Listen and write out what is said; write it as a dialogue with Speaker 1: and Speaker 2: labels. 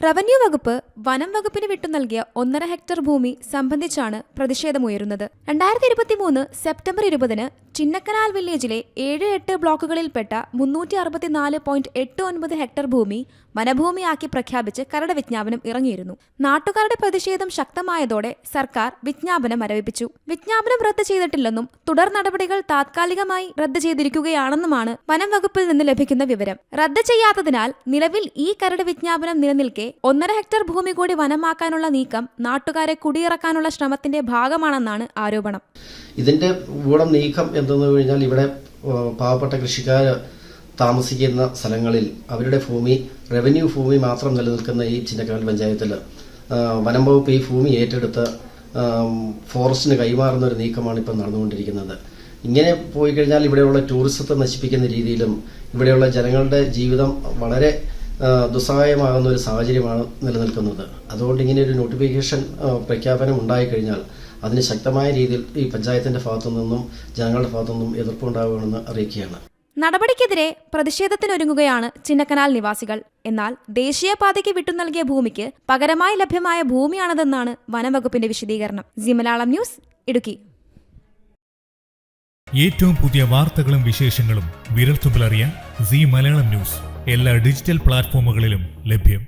Speaker 1: Revenue വകുപ്പ് വനം വകുപ്പിന് വിട്ടു നൽകിയ ഒന്നര ഹെക്ടർ ഭൂമി സംബന്ധിച്ചാണ് പ്രതിഷേധമുയരുന്നത്. രണ്ടായിരത്തി ഇരുപത്തിമൂന്ന് സെപ്റ്റംബർ ഇരുപതിന് ചിന്നക്കനാൽ വില്ലേജിലെ ഏഴ് എട്ട് ബ്ലോക്കുകളിൽപ്പെട്ട മുന്നൂറ്റി അറുപത്തിനാല് പോയിന്റ് എട്ട് ഒൻപത് ഹെക്ടർ ഭൂമി വനഭൂമിയാക്കി പ്രഖ്യാപിച്ച് കരട് വിജ്ഞാപനം ഇറങ്ങിയിരുന്നു. നാട്ടുകാരുടെ പ്രതിഷേധം ശക്തമായതോടെ സർക്കാർ വിജ്ഞാപനം മരവിപ്പിച്ചു. വിജ്ഞാപനം റദ്ദ് ചെയ്തിട്ടില്ലെന്നും തുടർ നടപടികൾ താത്കാലികമായി റദ്ദ് ചെയ്തിരിക്കുകയാണെന്നുമാണ് വനം വകുപ്പിൽ നിന്ന് ലഭിക്കുന്ന വിവരം. റദ്ദ് ചെയ്യാത്തതിനാൽ നിലവിൽ ഈ കരട് വിജ്ഞാപനം നിലനിൽക്കെ ഒന്നര ഹെക്ടർ ഭൂമി കൂടി വനമാക്കാനുള്ള നീക്കം നാട്ടുകാരെ കുടിയിറക്കാനുള്ള ശ്രമത്തിന്റെ ഭാഗമാണെന്നാണ് ആരോപണം.
Speaker 2: ഇതിന്റെ നീക്കം എന്തെന്ന് കഴിഞ്ഞാൽ ഇവിടെ പാവപ്പെട്ട കൃഷിക്കാർ താമസിക്കുന്ന സ്ഥലങ്ങളിൽ അവരുടെ ഭൂമി റവന്യൂ ഭൂമി മാത്രം നിലനിൽക്കുന്ന ഈ ചിന്നക്കനാൽ പഞ്ചായത്തിൽ വനം വകുപ്പ് ഈ ഭൂമി ഏറ്റെടുത്ത് ഫോറസ്റ്റിന് കൈമാറുന്ന ഒരു നീക്കമാണ് ഇപ്പം നടന്നുകൊണ്ടിരിക്കുന്നത്. ഇങ്ങനെ പോയി കഴിഞ്ഞാൽ ഇവിടെയുള്ള ടൂറിസത്തെ നശിപ്പിക്കുന്ന രീതിയിലും ഇവിടെയുള്ള ജനങ്ങളുടെ ജീവിതം വളരെ ദുസ്സഹായമാകുന്ന ഒരു സാഹചര്യമാണ് നിലനിൽക്കുന്നത്. അതുകൊണ്ട് ഇങ്ങനെ ഒരു നോട്ടിഫിക്കേഷൻ പ്രഖ്യാപനം ഉണ്ടായിക്കഴിഞ്ഞാൽ അതിന് ശക്തമായ രീതിയിൽ ഈ പഞ്ചായത്തിന്റെ ഭാഗത്തു നിന്നും ജനങ്ങളുടെ ഭാഗത്തു നിന്നും എതിർപ്പുണ്ടാവുമെന്ന് അറിയിക്കുകയാണ്.
Speaker 1: നടപടിക്കെതിരെ പ്രതിഷേധത്തിനൊരുങ്ങുകയാണ് ചിന്നക്കനാൽ നിവാസികൾ. എന്നാൽ ദേശീയപാതയ്ക്ക് വിട്ടു നൽകിയ ഭൂമിക്ക് പകരമായി ലഭ്യമായ ഭൂമിയാണതെന്നാണ് വനംവകുപ്പിന്റെ വിശദീകരണം. ജിമലാളം ന്യൂസ് ഇടുക്കി.
Speaker 3: ഏറ്റവും പുതിയ വാർത്തകളും വിശേഷങ്ങളും വിരൽത്തുമ്പിലറിയാൻ സി മലയാളം ന്യൂസ്. എല്ലാ ഡിജിറ്റൽ പ്ലാറ്റ്ഫോമുകളിലും ലഭ്യം.